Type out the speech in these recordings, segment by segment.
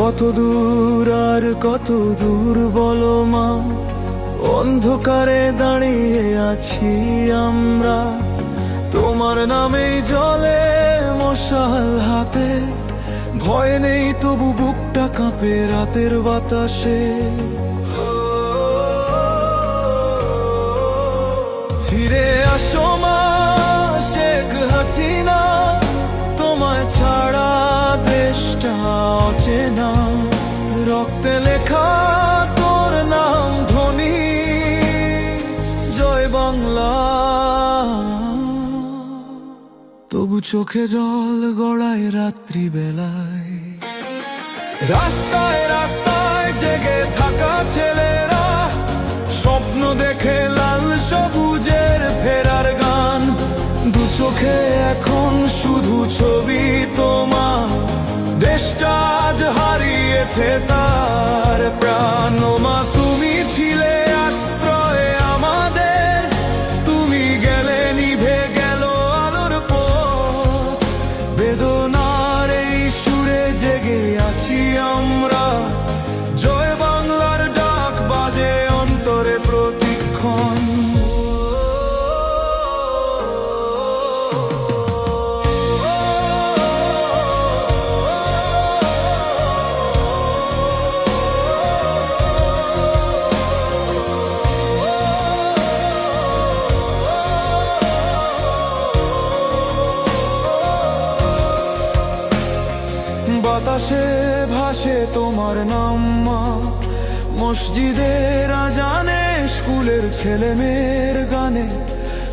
কত দূর আর কত দূর বলো মা। অন্ধকারে দাঁড়িয়ে আছি আমরা। তোমার নামেই জলে মশাল হাতে। ভয় নেই তবু বুকটা কাঁপে রাতের বাতাসে। ফিরে আসো মা, শেখ হাসিনা। অচেনা রক্তে লেখা তোর নাম ধ্বনি জয় বাংলা। তবু চোখে জল গড়ায় রাত্রি বেলায় রাস্তায় রাস্তায় জেগে থাকা ছেলেরা স্বপ্ন দেখে লাল সবুজের ফেরার গান। দু চোখে এখন শুধু ছবি তোমা দেশটা হারিয়েছে তার প্রাণ ও বাতাসে ভাসে তোমার নাম মা মসজিদের আজানে স্কুলের ছেলে মেয়ের গানে।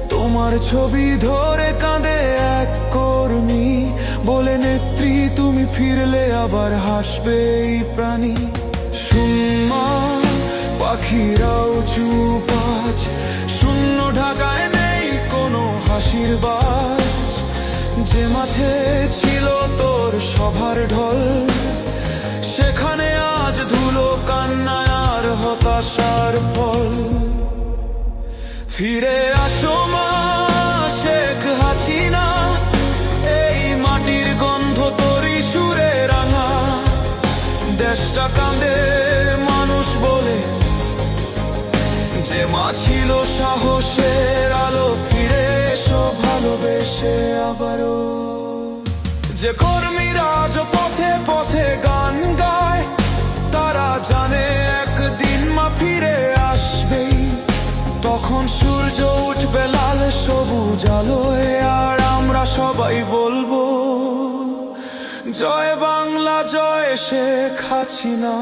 তোমার ছবি ধরে কাঁদে এক কর্মী। বলে, নেত্রী, তুমি ফিরলে আবার হাসবে এই প্রাণী। সুম্মা, পাখিরাও চুপ আজ শূন্য ঢাকায় নেই কোনো হাসির বাজ। যে মাঠে ছিল তোর সভার ঢল। সেখানে আজ ধুলো কান্নায় আর হতাশার ফল। ফিরে আসো মা শেখ হাসিনা, এই মাটির গন্ধ তোরই সুরে রাঙা। দেশটা কাঁদে মানুষ বলে, যে মা ছিল সাহসের আলো ভালোবেসে আবারও। যে কর্মীরা পথে পথে গান গায়, তারা জানে একদিন মা ফিরে আসবেই। তখন সূর্য উঠবে লাল সবুজ আলোয়, আর আমরা সবাই বলব, জয় বাংলা, জয় শেখ হাসিনা।